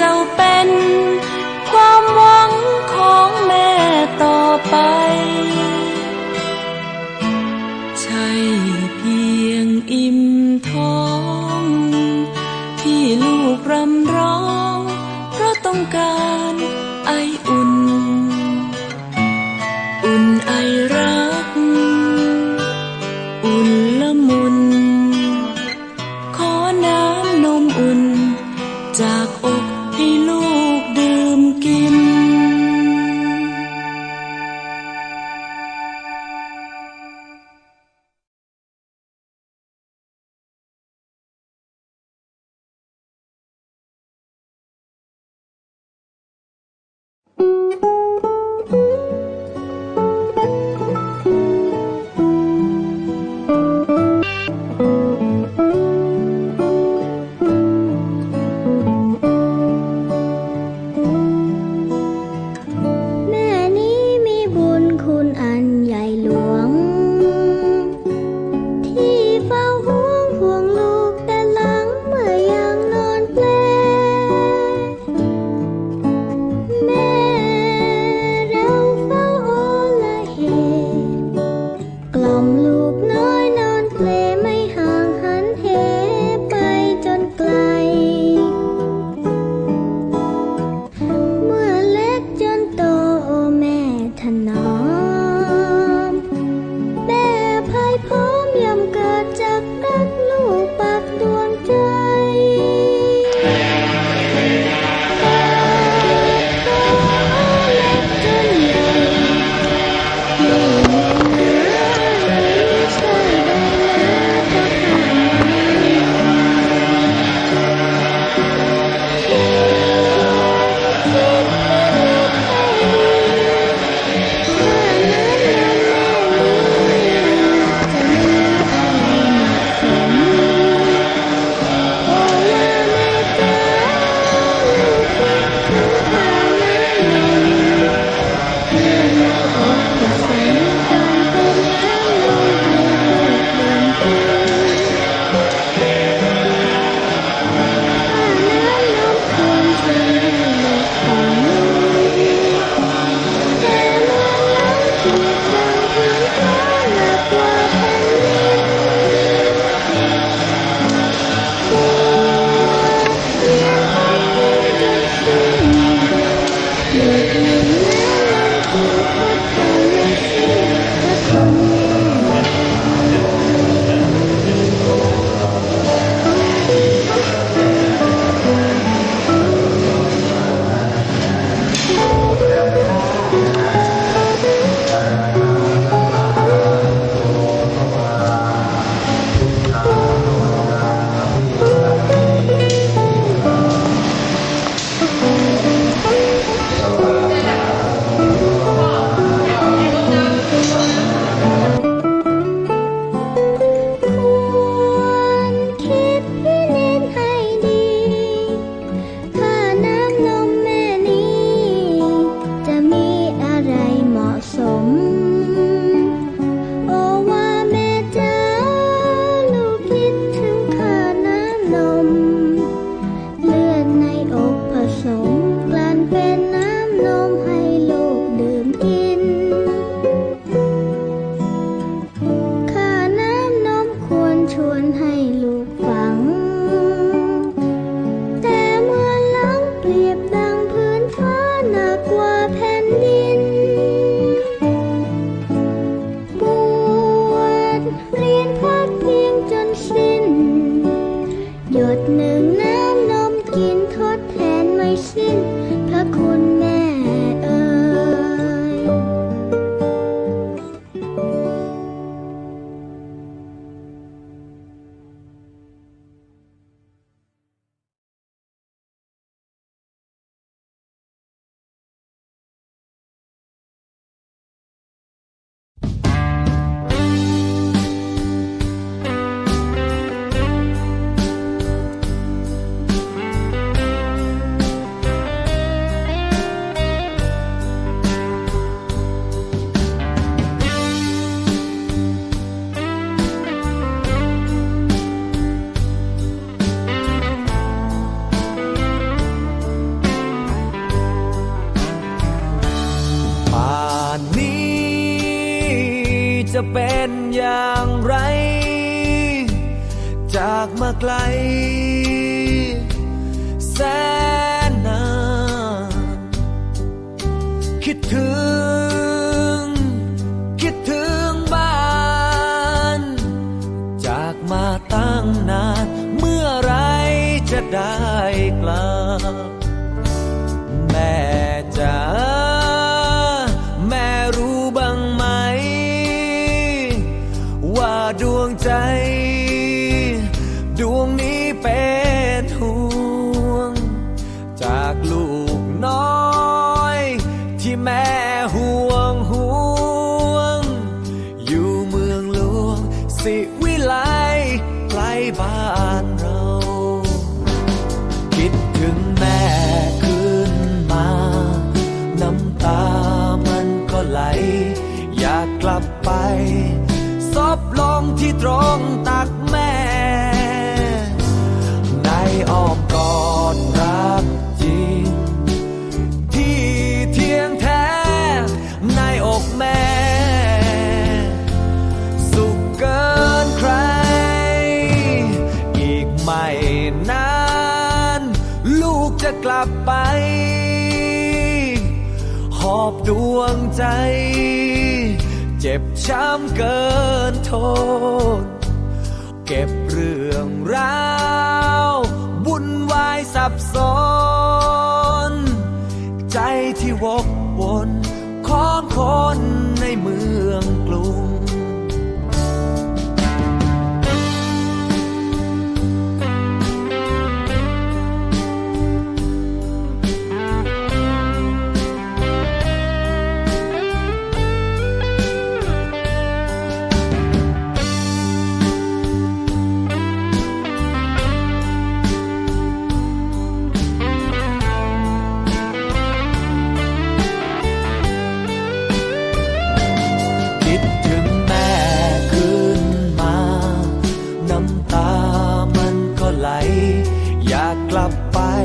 จ้าเป็น ความหวังของแม่ต่อไป ใช่เพียงอิ่มท้อง ที่ลูกรำร้อง เพราะต้องการ ลั ตรงตักแม่ ในอ้อมกอดรักจริง ที่เที่ยงแท้ ในอกแม่ สุขเกินใคร อีกไม่นาน ลูกจะกลับไป หอบดวงใจ เจ็บช้ำเกิน น เก็บเรื่องราววุ่นวายสับสน ใจที่วกวนของคน